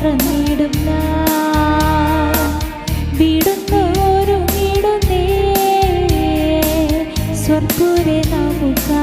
മറന്നിടും വിടുന്നോരും ഇടുന്നേ. നമുക്കാ